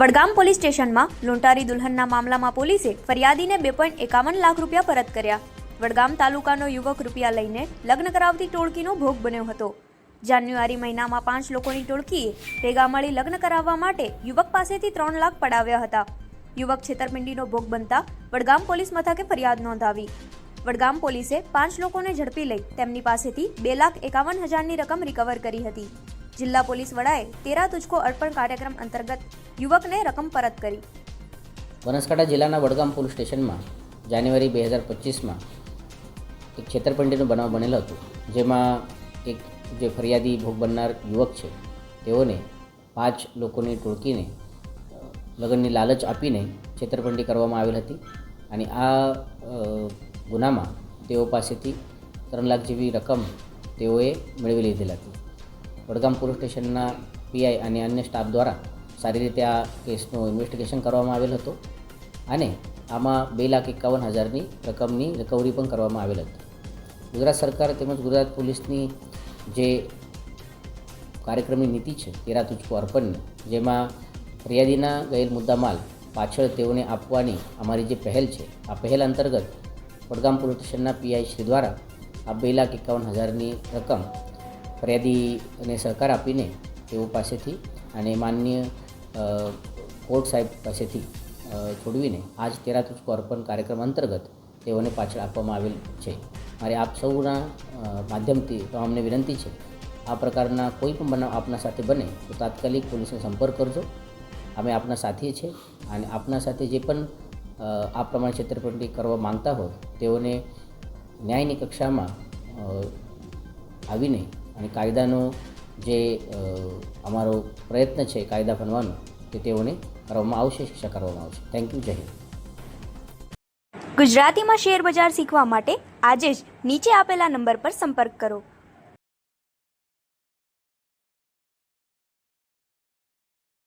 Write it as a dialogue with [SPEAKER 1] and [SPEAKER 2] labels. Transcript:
[SPEAKER 1] Vadgam police સ્ટેશનમાં લૂંટારી દુલ્હનના મામલામાં પોલીસે ફરિયાદીને બે પોઈન્ટ એકાવન લાખ રૂપિયા પરત કર્યા. વડગામ તાલુકાનો યુવક રૂપિયા લઈને લગ્ન કરાવતી ટોળકીનો ભોગ બન્યો હતો. જાન્યુઆરી મહિનામાં પાંચ લોકોની ટોળકીએ ભેગા મળી લગ્ન કરાવવા માટે યુવક પાસેથી ત્રણ લાખ પડાવ્યા હતા. યુવક છેતરપિંડીનો ભોગ બનતા વડગામ પોલીસ મથકે ફરિયાદ નોંધાવી. વડગામ પોલીસે પાંચ લોકોને ઝડપી લઈ તેમની પાસેથી બે લાખ એકાવન હજારની રકમ રિકવર કરી હતી. જિલ્લા પોલીસ વડાએ તેરા તુજકો અર્પણ કાર્યક્રમ અંતર્ગત યુવકને રકમ પરત કરી.
[SPEAKER 2] બનાસકાંઠા જિલ્લાના વડગામ પોલીસ સ્ટેશનમાં જાન્યુઆરી બે હજાર પચીસમાં એક છેતરપિંડીનો બનાવ બનેલો હતો, જેમાં એક જે ફરિયાદી ભોગ બનનાર યુવક છે, તેઓને પાંચ લોકોની ટોળકીને લગ્નની લાલચ આપીને છેતરપિંડી કરવામાં આવેલ હતી અને આ ગુનામાં તેઓ પાસેથી ત્રણ લાખ જેવી રકમ તેઓએ મેળવી લીધેલ હતી. વડગામ પોલીસ સ્ટેશનના પીઆઈ અને અન્ય સ્ટાફ દ્વારા સારી રીતે આ કેસનું ઇન્વેસ્ટિગેશન કરવામાં આવેલ હતો અને આમાં બે લાખ એકાવન હજારની રકમની રિકવરી પણ કરવામાં આવેલ હતી. ગુજરાત સરકાર તેમજ ગુજરાત પોલીસની જે કાર્યક્રમની નીતિ છે, તેરા તુચકો અર્પણની જેમાં ફરિયાદીના ગયેલ મુદ્દામાલ પાછળ તેઓને આપવાની અમારી જે પહેલ છે, આ પહેલ અંતર્ગત વડગામ પોલીસ સ્ટેશનના પીઆઈ શ્રી દ્વારા આ બે લાખ એકાવન હજારની રકમ ફરિયાદીને સહકાર આપીને તેઓ પાસેથી અને માન્ય કોર્ટ સાહેબ પાસેથી છોડવીને આજ તેરા તુજકો અર્પણ કાર્યક્રમ અંતર્ગત તેઓને પાછળ આપવામાં આવેલ છે. મારે આપ સૌના માધ્યમથી તો અમને વિનંતી છે, આ પ્રકારના કોઈ પણ બનાવ આપના સાથે બને તો તાત્કાલિક પોલીસનો સંપર્ક કરજો. અમે આપના સાથીએ છીએ અને આપના સાથે જે પણ આ પ્રમાણે છેતરપિંડી કરવા માંગતા હોય તેઓને ન્યાયની કક્ષામાં આવીને અને કાયદાનો જે અમારો પ્રયત્ન છે કાયદા બનવાનો, તે તેઓને કરવામાં આવશે, શિક્ષા કરવામાં આવશે. થેન્ક યુ જય હિન્દ.
[SPEAKER 1] ગુજરાતીમાં શેર બજાર શીખવા માટે આજે જ નીચે આપેલા નંબર પર સંપર્ક કરો.